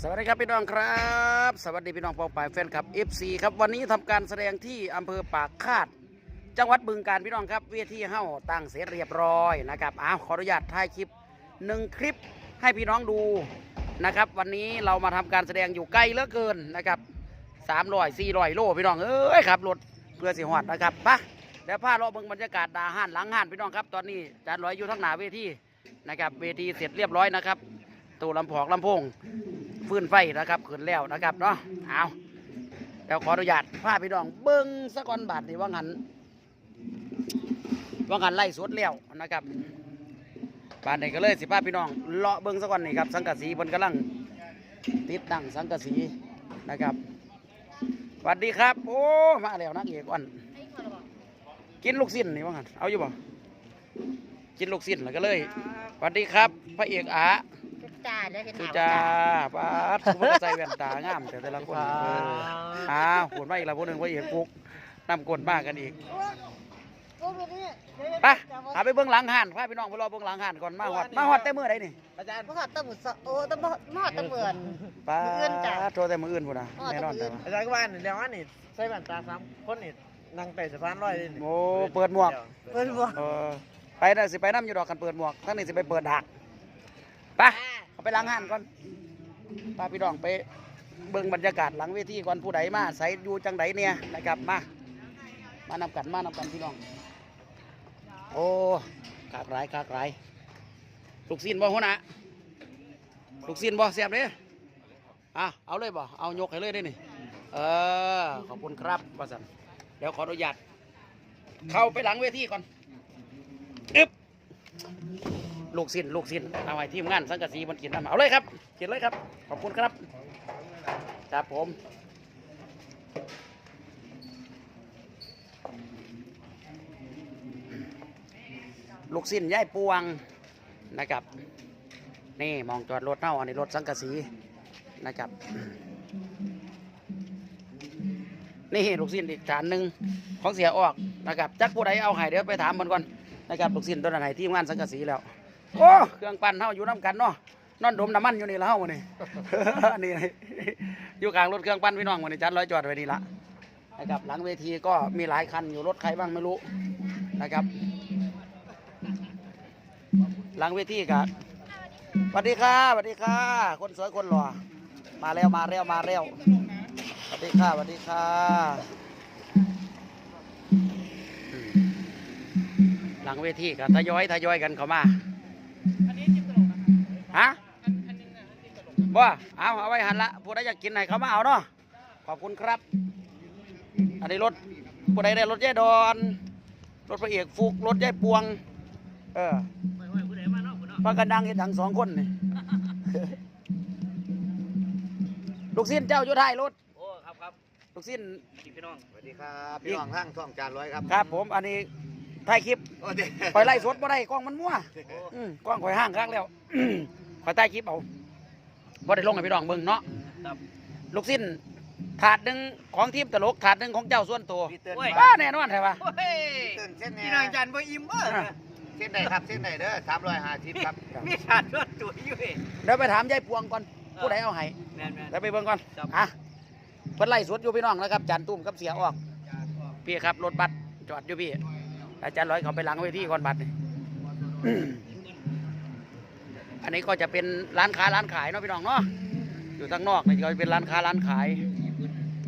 สวัสดีครับพี่น้องครับ สวัสดีพี่น้องปองปายแฟนคลับ FC ครับวันนี้ทำการแสดงที่อำเภอปากคาด จังหวัดบึงการพี่น้องครับเวทีเฮ้าตั้งเสร็จเรียบร้อยนะครับอ้าวขออนุญาตถ่ายคลิปหนึ่งคลิปให้พี่น้องดูนะครับวันนี้เรามาทำการแสดงอยู่ไกลเหลือเกินนะครับสามร้อยสี่ร้อยโลพี่น้องเอ้ยครับรถเพื่อสิหอดนะครับปะเดี๋ยวพาเราเบิ่งบรรยากาศดาห้านหลังห้านพี่น้องครับ ตอนนี้จานร้อยอยู่ทั้งหนาเวทีนะครับเวทีเสร็จเรียบร้อยนะครับตู้ลำพอกลำโพง ฟื้นไฟนะครับขึ้นแล้วนะครับเนาะเอาเดี๋ยวขออนุญาตพาพี่น้องเบิ้งสักก่อนบาทนี่ว่างันว่างันไล่สวดแล้วนะครับบาทนี้ก็เลยสิพาพี่น้องเลาะเบิ้งสักก่อนนี่ครับสังกะสีเพิ่นกำลังติดตั้งสังกะสีนะครับสวัสดีครับ โอ้มาแล้วนักเอกอ่อนกินลูกสิ้นนี่ว่างันเอาอยู่บ่กินลูกสิ้นแล้วก็เลยสวัสดีครับ พระเอกอา ได้เห็นสุหนจ้าป้าดสมมติใส่แว่นตางามแต่แต่ละคนเอออ้าวขวนมาอีกแล้วพวกหนึ่งว่าเอกปุ๊กนำกลมากกันอีกไปหาไปเบื้องหลังหันพาพี่น้องไปรอเบื้องหลังหันก่อนมาหอดมาหอดแต่มือไหนนี่อาจารย์มหอดตะหมุดสะโอ้ตะมหอดตะเหมือน ป้ามื้ออื่นจ้ะดโทรแต่มืออื่นพุ่นนะอ๋อแน่นอนแต่แต่มื้ออื่น ว่าอาจารย์ก็ว่านี่แล้วอันนี่ใส่แว่นตาสามคนนี่นั่งไต่สะพานลอยเลยนี่โอ้เปิดหมวกเปิดบัวเออไปน่ะสิไปน้ำอยู่ดอกกันเปิดหมวกทั้งนี้สิไปเปิดดักไปเอา ไปหลังหันก่อนพาพี่น้องไปเบิ่งบรรยากาศหลังเวทีก่อนผู้ใดมาใส่อยู่จังไดเนี่ยนะครับมา มานำกันมานำกันพี่น้อง โอ้กากหลายกากหลายลูกซีนบ่หัวหน้าลูกซีนบ่เสียบเด้อะเอาเลยบ่เอายกให้เลยได้นี่เออขอบคุณครับว่าสันเดี๋ยวขออนุญาตเข้าไปหลังเวทีก่อนอึ๊บ ลูกสิ้นลูกสิ้นเอาไว้ทีมงานสังกะสีมันกินน้ำเอาเลยครับกินเลยครับ ขอบคุณครับ ครับผมลูกสิ้นย่ายปวงนะครับ นี่มองจอดรถเน่าอันนี้รถสังกะสีนะครับ นี่ลูกสิ้นอีกฐานหนึ่งของเสียออกนะครับจักผู้ใดเอาให้เดี๋ยวไปถามมันก่อนนะครับลูกสิ้นตัวไหนที่งานสังกะสีแล้ว โอ้เครื่องปั่นเฮาอยู่น้ำกันเนาะนอนดมน้ำมันอยู่นี่แล้วเฮาวันนี้ นี่อยู่กลางรถเครื่องปั่นพี่น้องวันนี้จัดร้อยจอดไว้นี่ละนะครับหลังเวทีก็มีหลายคันอยู่รถใครบ้างไม่รู้นะครับ หลังเวทีครับสวัสดีค่ะสวัสดีค่ะ คนสวยคนหล่อมาแล้วมาแล้วมาแล้วสวัสดีค่ะสวัสดีค่ะ หลังเวทีครับทยอยทยอยกันเข้ามา บ่เอาเอาไว้หันละผู้ใดอยากกินไหนเขามาเอาเนาะขอบคุณครับ อันนี้รถผู้ใดได้รถยายดอน รถพระเอกฟุกรถยายปวง เออพากันดังเห็นดังสองคนนี่ลูกสิ้นเจ้าอยู่ท้ายรถโอ้ครับครับลูกสิ้นพี่น้องสวัสดีครับพี่น้องทั้งท่องจานร้อยครับครับ ผมอันนี้ถ่ายคลิปโอ้เด็กคอยไล่สดบ่ได้กล้องมันมั่วอืมกล้องคอยห้างครั้งแล้วคอยถ่ายคลิปเอา บ่ได้ลงให้พี่น้องเบิ่งเนาะครับ ลูกสิ้นถาดหนึ่งของทีมตลกถาดหนึ่งของเจ้าส่วนตัวพี่เตือนว้าแน่นอนใช่ปะ โอ้ยเตือนเส้นไหนพี่น้องอาจารย์บ่อิ่มเบ้อเส้นไหนครับเส้นไหนเด้อสามร้อยห้าสิบครับ มีชาติรถตัวอยู่เองเดี๋ยวไปถามยายพวงก่อนผู้ใดเอาให้แม่นเดี๋ยวไปเบิ่งก่อนครับ อะเพิ่นไล่สดอยู่พี่น้องนะครับจานตุ้มกับเสียออกพี่ครับรถบัสจอดอยู่พี่อาจารย์ร้อยเขาไปหลังเวทีก่อนบัสนี่ อันนี้ก็จะเป็นร้านค้าร้านขายเนาะพี่น้องเนาะอยู่ทางนอกนี่ก็จะเป็นร้านค้าร้านขาย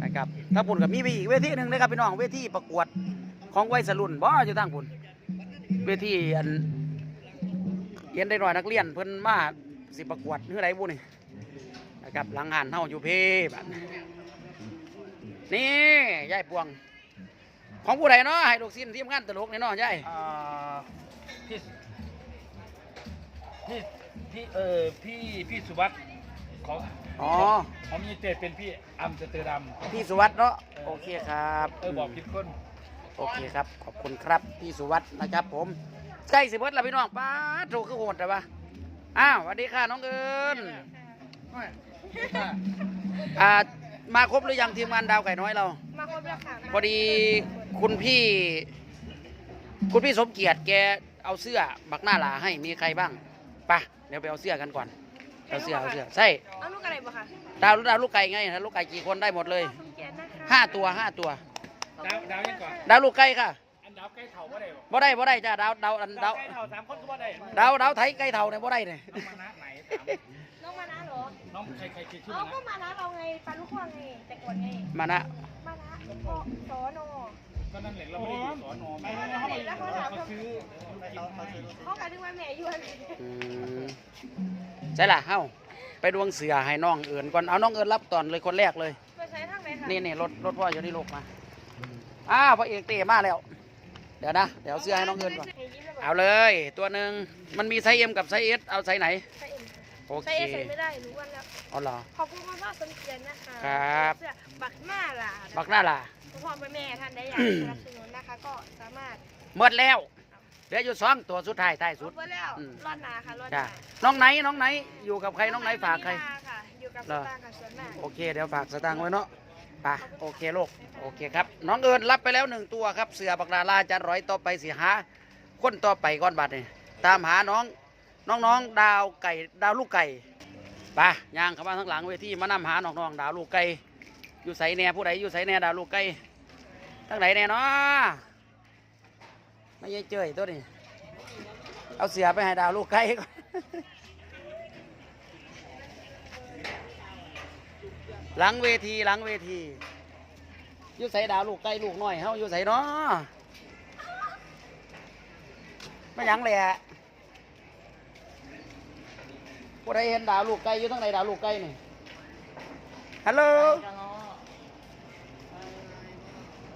นะครับถ้าปุ่นกับมีไปอีกเวทีหนึ่งนะครับพี่น้องเวทีประกวดของวัยรุ่นบ่อยู่ทางปุ่นเวทีอันเรียนได้หน่อยนักเรียนเพิ่นมาสิประกวดเฮือไรบุนี่นะครับหลังหันเฮาอยู่เพบัดนี่ยายปวง ของผู้ใดเนาะให้ลูกศิษย์ทีมงานตลกนี่เนาะยายพี่พี่ พี่เออพี่พี่สุวัสดิ์ของอ๋อเขามีเตะเป็นพี่อัมสเตอร์ดัมพี่สุวัสด์เนาะโอเคครับเออบอกผิดคนโอเคครับ ขอบคุณครับพี่สุวัสด์นะครับ ผมใกล้สิเบิดแล้วพี่น้องป้าดโทรคือโหดแต่ว่าอ้าวสวัสดีค่ะน้องเอิญอ่ามาครบหรือยังทีมงานดาวไก่น้อยเรา มาครบแล้วค่ะพอดีคุณพี่ คุณพี่สมเกียรติแกเอาเสื้อบักหน้าหลาให้มีใครบ้าง ไปะเดี๋ยวไปเอาเสื้อกันก่อนเอาเสือเอาเสือใช่เอาลูกอะไรบ่คะดาวดาวลูกไก่ไงถ้าลูกไก่กี่คนได้หมดเลยสมเกียรตินะคะห้าตัวห้าตัว ดาวดาวยังก่อน ดาวลูกไก่ค่ะอันดาวใกล้เถาบ่ได้บ่บ่ได้บ่ได้จ้าดาวดาวอันดาวใกล้เถาสามคนก็บ่ได้ดาวดาวไทยไก่เท่าเนี่ยบ่ได้เนี่ยน้องมานะไหนถามน้องมานะเหรอน้องใครใครคิดชื่อเอามาก็นะมานะเราไงปลาลูกควางไงแต่ก่อนไงมานะมานะพ่อสอนอ ก็นั่นแหละเราไม่ได้อยู่สอนอไม่ไม่เขาเขาซื้อเขาซื้อเขากลายเป็นว่าแม่อยู่อะไรอืมใช่ล่ะเฮ้าไปดวงเสือให้น้องเอิญก่อนเอาน้องเอิญรับตอนเลยคนแรกเลยไปใช้ทางไหนคะนี่นี่รถรถพ่ออยู่ที่ลูกมาอ้าวพระเอกเตะมาแล้ว เดี๋ยวนะเดี๋ยวเอาเสื้อให้น้องเอิญก่อนเอาเลย ตัวหนึ่งมันมีไซส์เอ็มกับไซส์เอสเอาไซส์ไหนใส่เอ็มโอใส่เคเอใส่ไม่ได้รู้วันแล้วเอาเหรอขอบคุณพ่อพ่อสมเกียรตินะคะครับเสื้อบักหน้าล่ะบักหน้าล่ะ พ่อแม่แม่ท่านได้อยากสนับสนุนนะคะ ก็สามารถหมดแล้วเหลืออยู่สองตัวสุดท้ายท้ายสุดลดไว้แล้วอืม รอดนาค่ะรอดจ้ะนาน้องไหนน้องไหนอยู่กับใครน้องไหนฝากใคร น้องไหนมณีลค่ะอยู่กับเหรสอตางค์กับสวนมาก โอเคเดี๋ยวฝากสตางค์ไว้เนาะไปโอเคลูกโอเคครับ น้องเอิญรับไปแล้วหนึ่งตัวครับ เสือบักดาลาจะร้อยต่อไปสิหาคนต่อไปก้อนบัตรนี่ตามหาน้องน้องๆดาวไก่ดาวลูกไก่ไปย่างเข้ามาทั้งหลังเวทีมานำหาน้องๆดาวลูกไก่ อยู่ใสแน่ผู้ใดอยู่ใสแน่ดาวลูกไก่ทั้งไหนแน่เนาะไม่ใช่เจยตัวนี้เอาเสือไปให้ดาวลูกไก่ก่อนหลังเวทีหลังเวทีอยู่ใส่ดาวลูกไก่ลูกน้อยเฮาอยู่ใส่เนาะไม่ยังเลยอะผู้ใดเห็นดาวลูกไก่อยู่ทั้งไหนดาวลูกไก่นี่ฮัลโหล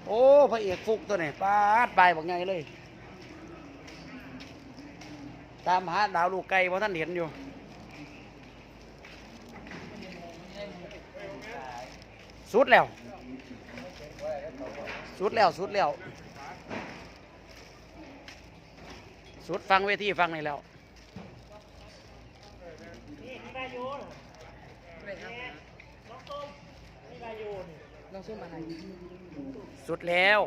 โอ้พระเอกฟุกตัวนี้ปาดไปบอกไงเลย ตามหาดาวลูกไก่เพราะท่านเห็นอยู่สุดแล้ว สุดแล้วสุดแล้ว สุดฟังเวทีฟังนี่แล้วสุ สุดแล้ว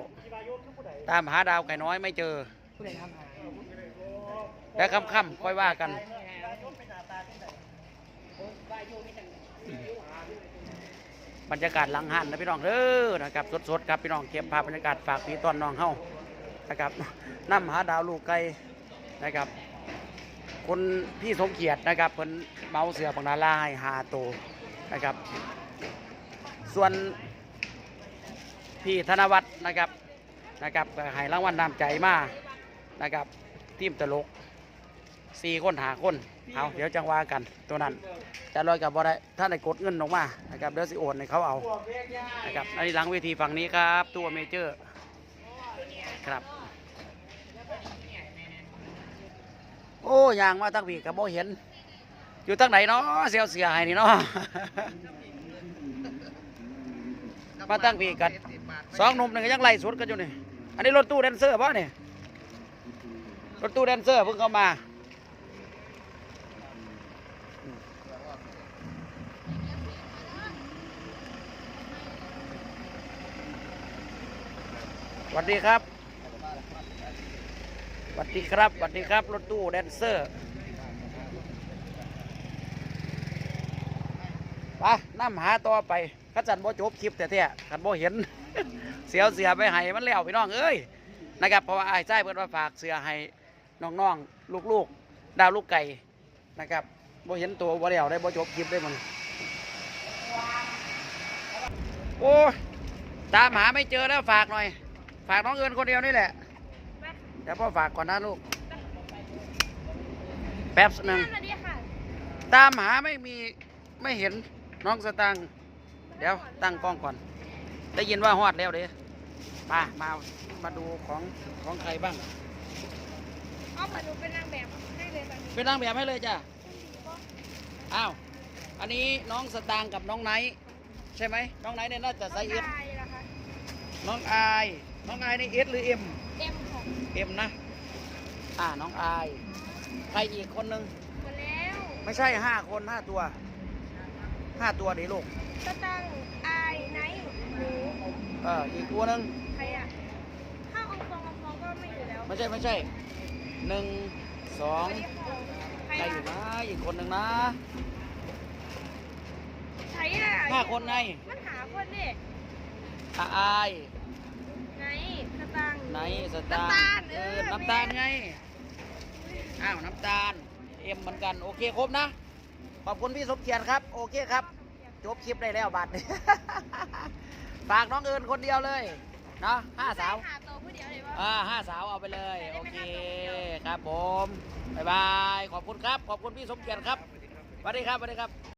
ตามหาดาวไก่น้อยไม่เจอแล้วค่ำๆค่อยว่ากัน บรรยากาศหลังหันนะพี่น้องเด้อนะครับ สดๆครับพี่น้องเก็บภาพบรรยากาศฝากพี่ตอนน้องเฮานะครับน้ำหาดาวลูกไก่นะครับคนพี่สมเกียรตินะครับเพิ่นเมาเสือปังนาลาให้หาโตวนะครับ ส่วน พี่ธนวัฒน์นะครับนะครับก็ให้รางวัลนำใจมานะครับทีมตลกสี่คนหาคนเอาเดี๋ยวจังว่ากันตัวนั้นจะลอยกับบ่ได้ถ้าได้กดเงินออกมานะครับเดี๋ยวสิโอนให้เขาเอานะครับอันนี้หลังเวทีฝั่งนี้ครับตัวเมเจอร์ครับ โอ้ยางมาตั้งปีกับบ่เห็น อยู่ตั้งไหนเนาะเสียวเสียหายนี่เนาะมาตั้งปีกัน สองหนุ่มหนึ่งก็ยังไล่สดกันอยู่นี่ อันนี้รถตู้แดนเซอร์ป่ะเนี่ยรถตู้แดนเซอร์เพิ่งเข้ามาสวัสดีครับสวัสดีครับสวัสดีครับ รถตู้แดนเซอร์ ไปน้ำหาต่อไปขจันบ่จบคลิปแต่แท้ขันบ่เห็น เสียวเสียไปให้มันแล้วพี่น้องเอ้ยนะครับเพราะว่าไอ้ใจเพิ่นว่าฝากเสือให้น้องๆลูกๆ ดาวลูกไก่นะครับบ่เห็นตัวบ่แล้วได้บ่จบคลิปได้มันโอ้ตามหาไม่เจอแล้วฝากหน่อย ฝากน้องเอิญคนเดียวนี่แหละเดี๋ยวพ่อฝากก่อนนะลูกแป๊บนึงสวัสดีค่ะตามหาไม่มีไม่เห็นน้องสตังเดี๋ยวตั้งกล้องก่อน ได้ยินว่าฮอดแล้วเด้มามามาดูของของใครบ้างเอาผ่านหนูเป็นนางแบบให้เลยตอนนี้เป็นนางแบบให้เลยจ้ะอ้าวอันนี้น้องสตางค์กับน้องไนท์ใช่ไหมน้องไนท์เนี่ยน่าจะไซส์เอสน้องชายนะคะน้องอายน้องอายนี่เอสหรือเอ็มเอ็มของเอ็มนะอ่าน้องอายใครอีกคนนึงหมดแล้ว ไม่ใช่ห้าคนห้าตัวห้าตัวเดี๋ยวลูกสตังค์อายไนท์หนู เอออีกตัวหนึงใครอะถ้าองฟององฟองก็ไม่อยู่แล้วไม่ใช่ไม่ใช่หนึ่งสองสวัสดีค่ะใครใครอยู่อะนะอีกคนหนึ่งนะห้าคนไงมันหาคนนี่อาอายไหนกระตังไหนสตาร์น้ำตาลเอเอออน้ำตาลไงอ้าวน้ำตาลเอ็มเหมือนกันโอเคครบนะขอบคุณพี่สมเกียรติครับ โอเคครับ จบคลิปได้แล้วบัตร ฝากน้องเอิญคนเดียวเลยเนาะห้าสาวหาตัวผู้เดียวเลยว่า อ่าห้าสาวเอาไปเลย โอเคครับผม บ๊ายบาย ขอบคุณครับ ขอบคุณพี่สมเกียรติครับสวัสดีครับสวัสดีครับ